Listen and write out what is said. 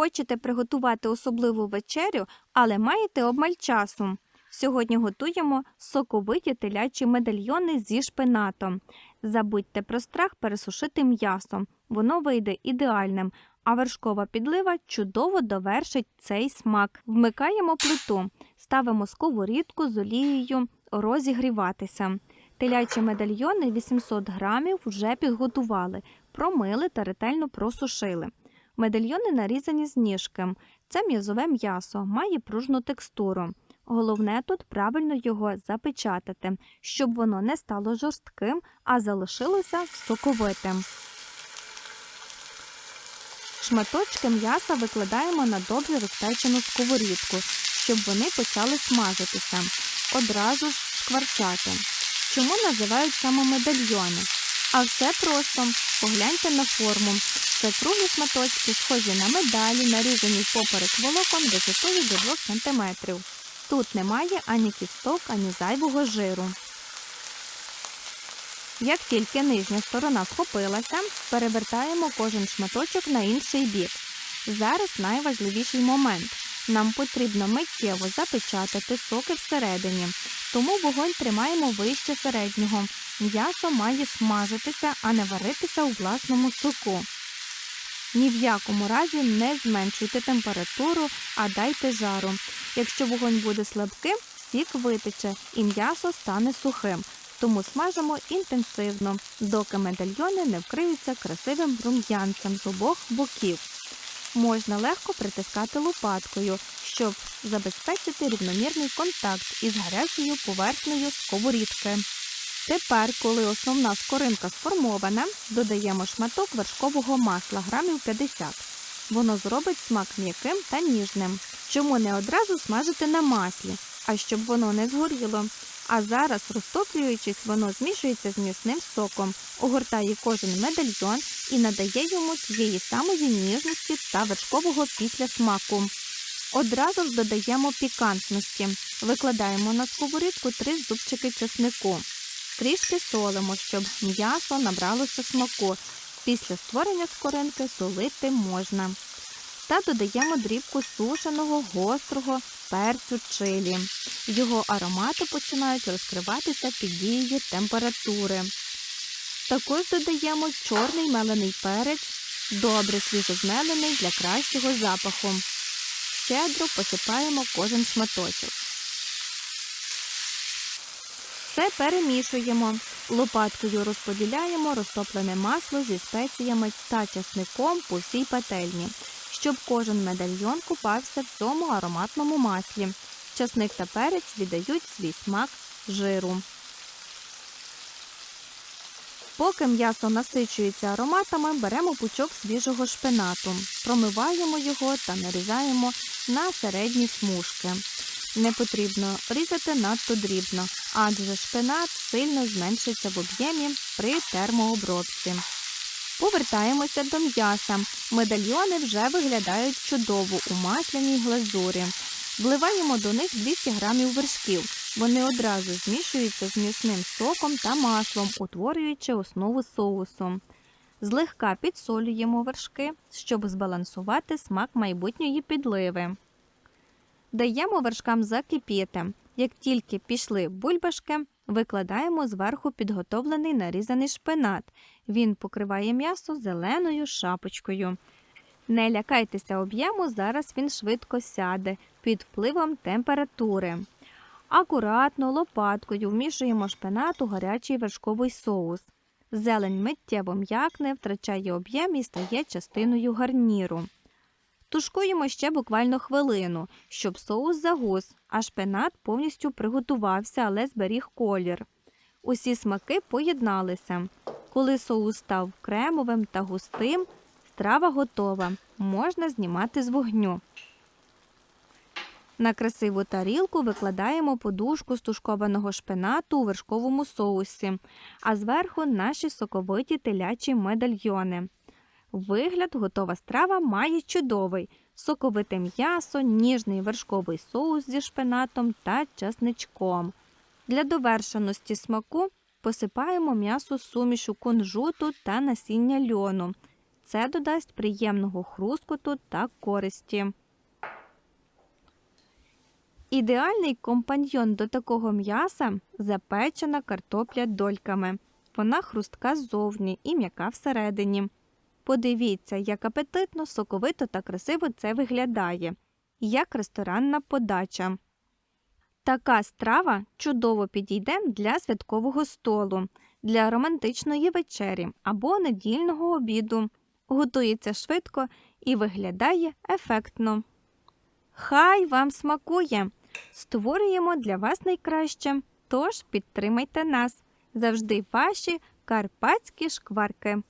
Хочете приготувати особливу вечерю, але маєте обмаль часу. Сьогодні готуємо соковиті телячі медальйони зі шпинатом. Забудьте про страх пересушити м'ясо, воно вийде ідеальним, а вершкова підлива чудово довершить цей смак. Вмикаємо плиту, ставимо сковорідку з олією розігріватися. Телячі медальйони 800 грамів вже підготували, промили та ретельно просушили. Медальйони нарізані з ніжком. Це м'язове м'ясо, має пружну текстуру. Головне тут правильно його запечатати, щоб воно не стало жорстким, а залишилося соковитим. Шматочки м'яса викладаємо на добре розпечену сковорідку, щоб вони почали смажитися, одразу шкварчати. Чому називають саме медальйони? А все просто. Погляньте на форму. Це круглі шматочки, схожі на медалі, нарізані поперек волокон висотою до 2 см. Тут немає ані кісток, ані зайвого жиру. Як тільки нижня сторона схопилася, перевертаємо кожен шматочок на інший бік. Зараз найважливіший момент. Нам потрібно миттєво запечатати соки всередині, тому вогонь тримаємо вище середнього. М'ясо має смажитися, а не варитися у власному соку. Ні в якому разі не зменшуйте температуру, а дайте жару. Якщо вогонь буде слабким, сік витече і м'ясо стане сухим. Тому смажимо інтенсивно, доки медальйони не вкриються красивим рум'янцем з обох боків. Можна легко притискати лопаткою, щоб забезпечити рівномірний контакт із гарячою поверхнею сковорідки. Тепер, коли основна скоринка сформована, додаємо шматок вершкового масла грамів 50. Воно зробить смак м'яким та ніжним. Чому не одразу смажити на маслі, а щоб воно не згоріло. А зараз, розтоплюючись, воно змішується з м'ясним соком, огортає кожен медальйон і надає йому тієї самої ніжності та вершкового післясмаку. Одразу ж додаємо пікантності. Викладаємо на сковорідку три зубчики чеснику. Трішки солимо, щоб м'ясо набралося смаку. Після створення скоринки солити можна. Та додаємо дрібку сушеного гострого перцю чилі. Його аромати починають розкриватися під дією температури. Також додаємо чорний мелений перець, добре свіжозмелений для кращого запаху. Щедро посипаємо кожен шматочок. Все перемішуємо. Лопаткою розподіляємо розтоплене масло зі спеціями та часником по всій пательні, щоб кожен медальйон купався в цьому ароматному маслі. Часник та перець віддають свій смак жиру. Поки м'ясо насичується ароматами, беремо пучок свіжого шпинату, промиваємо його та нарізаємо на середні смужки. Не потрібно різати надто дрібно, адже шпинат сильно зменшиться в об'ємі при термообробці. Повертаємося до м'яса. Медальйони вже виглядають чудово у масляній глазурі. Вливаємо до них 200 г вершків. Вони одразу змішуються з м'ясним соком та маслом, утворюючи основу соусу. Злегка підсолюємо вершки, щоб збалансувати смак майбутньої підливи. Даємо вершкам закипіти. Як тільки пішли бульбашки, викладаємо зверху підготовлений нарізаний шпинат. Він покриває м'ясо зеленою шапочкою. Не лякайтеся об'єму, зараз він швидко сяде під впливом температури. Акуратно лопаткою вмішуємо шпинат у гарячий вершковий соус. Зелень миттєво м'якне, втрачає об'єм і стає частиною гарніру. Тушкуємо ще буквально хвилину, щоб соус загус, а шпинат повністю приготувався, але зберіг колір. Усі смаки поєдналися. Коли соус став кремовим та густим, страва готова. Можна знімати з вогню. На красиву тарілку викладаємо подушку з тушкованого шпинату у вершковому соусі, а зверху наші соковиті телячі медальйони. Вигляд готова страва має чудовий: соковите м'ясо, ніжний вершковий соус зі шпинатом та часничком. Для довершеності смаку посипаємо м'ясо сумішу кунжуту та насіння льону. Це додасть приємного хрускоту та користі. Ідеальний компаньйон до такого м'яса запечена картопля дольками. Вона хрустка ззовні і м'яка всередині. Подивіться, як апетитно, соковито та красиво це виглядає, як ресторанна подача. Така страва чудово підійде для святкового столу, для романтичної вечері або недільного обіду. Готується швидко і виглядає ефектно. Хай вам смакує! Створюємо для вас найкраще, тож підтримайте нас. Завжди ваші карпатські шкварки.